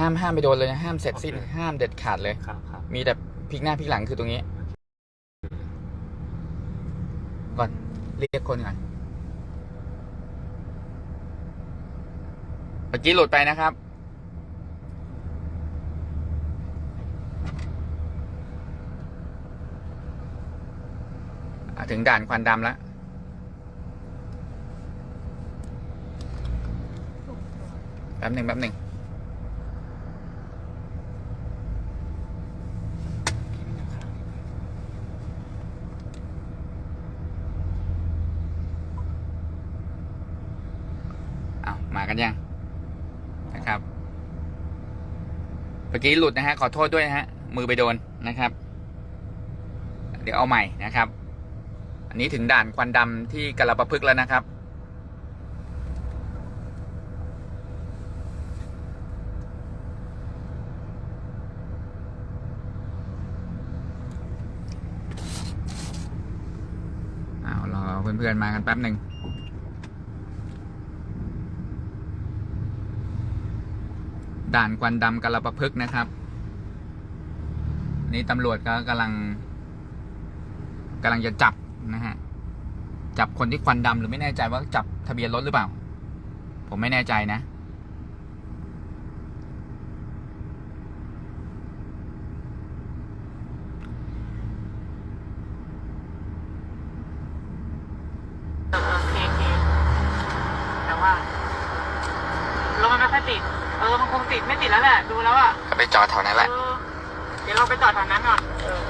ห้ามห้ามไปโดนเลยนะห้ามเสร็จสิ้น โอเค ห้ามเด็ดขาดเลย ครับครับมีแต่พลิกหน้าพลิกหลังคือตรงนี้ ก่อน เรียกคนก่อนเมื่อกี้หลุดไปนะครับ อะถึงด่านควันดำแล้ว แป๊บหนึ่งแป๊บหนึ่ง มากันยังนะครับเมื่อกี้หลุดนะฮะขอโทษด้วยนะฮะมือไปโดนนะครับ เดี๋ยวเอาใหม่นะครับ อันนี้ถึงด่านควันดำที่กระประพฤกแล้วนะครับเอารอเพื่อนๆมากันแป๊บหนึ่ง ด่านควันดำกาลประพฤกนะครับ นี่ตำรวจก็กำลังกำลังจะจับนะฮะจับคนที่ควันดำหรือไม่แน่ใจว่าจับทะเบียนรถหรือเปล่า ผมไม่แน่ใจนะ เออเออโอเคโอเคแต่ว่ารถมันไม่ค่อย ติด เออมันคงติดไม่ติดแล้วแหละ ดูแล้วอะ ก็ไปจอดแถวนั้นแหละ เออ เดี๋ยวเราไปจอดแถวนั้นก่อนเออ